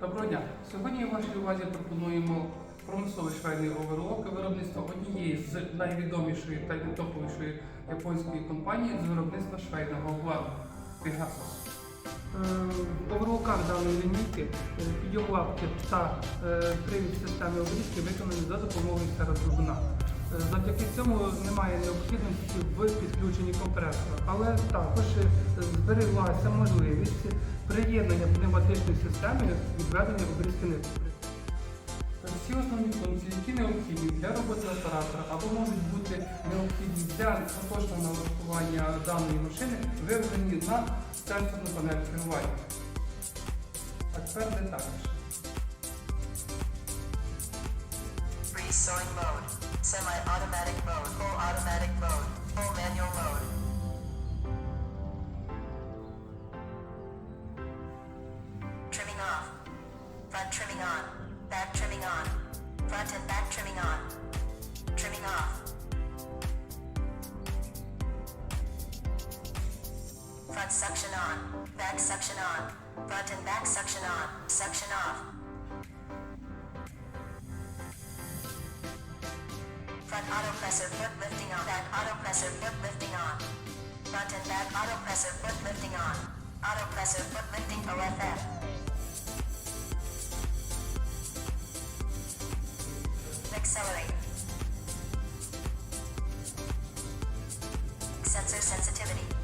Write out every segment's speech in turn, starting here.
Доброго дня! Сьогодні вашій увазі пропонуємо промисловий швейний оверлок виробництва однієї з найвідомішої та топовішої японської компанії з виробництва швейного обладнання Pegasus. В оверлоках даної лінійки е, підйом лапки та е, привід системи обрізки виконані за допомогою середовина. Завдяки цьому немає необхідності в підключенні компресора, але також збереглася можливість приєднання пневматичної системи відведення обрізки нитки. Всі основні функції, які необхідні для роботи оператора або можуть бути необхідні для поточного налаштування даної машини, виведені на сенсорну панель керування. А тепер детальніше. Free sewing mode, Front trimming on. Back trimming on. Front and back trimming on. Trimming off. Front suction on. Back suction on. Front and back suction on. Suction off. Front auto presser foot lifting on. Back auto presser foot lifting on. Front and back auto presser foot lifting on. Auto presser foot lifting OFF. Accelerate. Sensor sensitivity.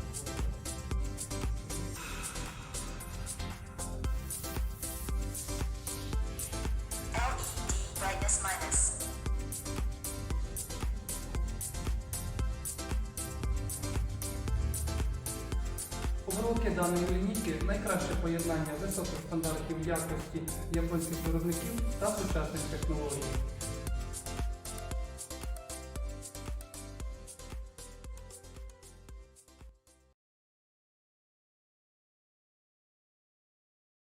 LED даної лінійки найкраще поєднання високих стандартів якості японських виробників та сучасних технологій.